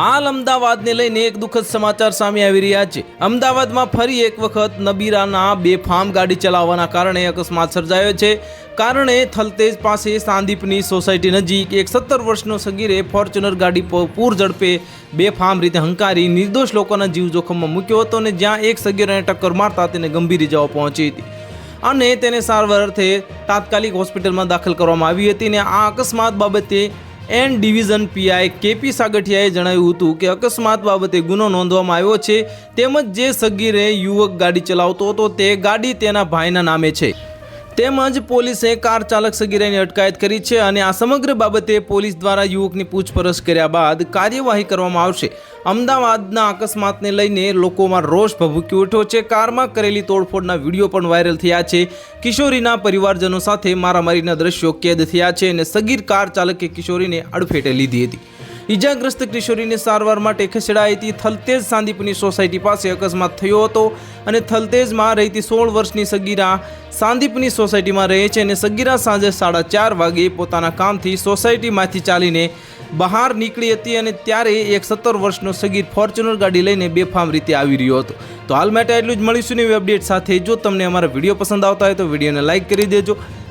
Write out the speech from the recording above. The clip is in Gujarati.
હાલ અમદાવાદને લઈને એક દુઃખદ સમાચાર સામે આવી રહ્યા છે. અમદાવાદમાં ફરી એક વખત નબીરાના બેફામ ગાડી ચલાવવાના કારણે અકસ્માત સર્જાયો છે. કારણે થલતેજ પાસે સાંદીપની સોસાયટી નજીક એક સત્તર વર્ષનો સગીરે ફોર્ચ્યુનર ગાડી પર ઝડપે બેફામ રીતે હંકારી નિર્દોષ લોકોના જીવ જોખમમાં મૂક્યો હતો અને જ્યાં એક સગીરાને ટક્કર મારતા તેને ગંભીર ઇજાઓ પહોંચી હતી. અને તેને સારવાર અર્થે તાત્કાલિક હોસ્પિટલમાં દાખલ કરવામાં આવી હતી અને આ અકસ્માત બાબતે એન ડિવિઝન પીઆઈ કેપી સાગઠિયાએ જણાવ્યું હતું કે અકસ્માત બાબતે ગુનો નોંધવામાં આવ્યો છે, તેમજ જે સગીરે યુવક ગાડી ચલાવતો હતો, તે ગાડી તેના ભાઈના નામે છે. તેમજ પોલીસે કાર ચાલક સગીરાની અટકાયત કરી છે અને આ સમગ્ર બાબતે પોલીસ દ્વારા યુવકની પૂછપરછ કર્યા બાદ કાર્યવાહી કરવામાં આવશે. અમદાવાદના અકસ્માતને લઈને લોકોમાં રોષ ભભૂકી ઉઠ્યો છે. કારમાં કરેલી તોડફોડના વીડિયો પણ વાયરલ થયા છે. કિશોરીના પરિવારજનો સાથે મારામારીના દ્રશ્યો કેદ થયા છે અને સગીર કાર ચાલકે કિશોરીને અડફેટે લીધી હતી. ઈજાગ્રસ્ત કિશોરીને સારવાર માટે ખસેડાઈ હતી. થલતેજ સાંદીપની સોસાયટી પાસે અકસ્માત થયો હતો અને થલતેજમાં રહેતી સોળ વર્ષની સગીરા સાંદીપની સોસાયટીમાં રહે છે અને સગીરા સાંજે સાડા ચાર વાગે પોતાના કામથી સોસાયટીમાંથી ચાલીને બહાર નીકળી હતી અને ત્યારે એક સત્તર વર્ષનો સગીર ફોર્ચ્યુનર ગાડી લઈને બેફામ રીતે આવી રહ્યો હતો. તો હાલ માટે એટલું જ મળીશું નવી અપડેટ સાથે. જો તમને અમારા વીડિયો પસંદ આવતા હોય તો વિડીયોને લાઇક કરી દેજો.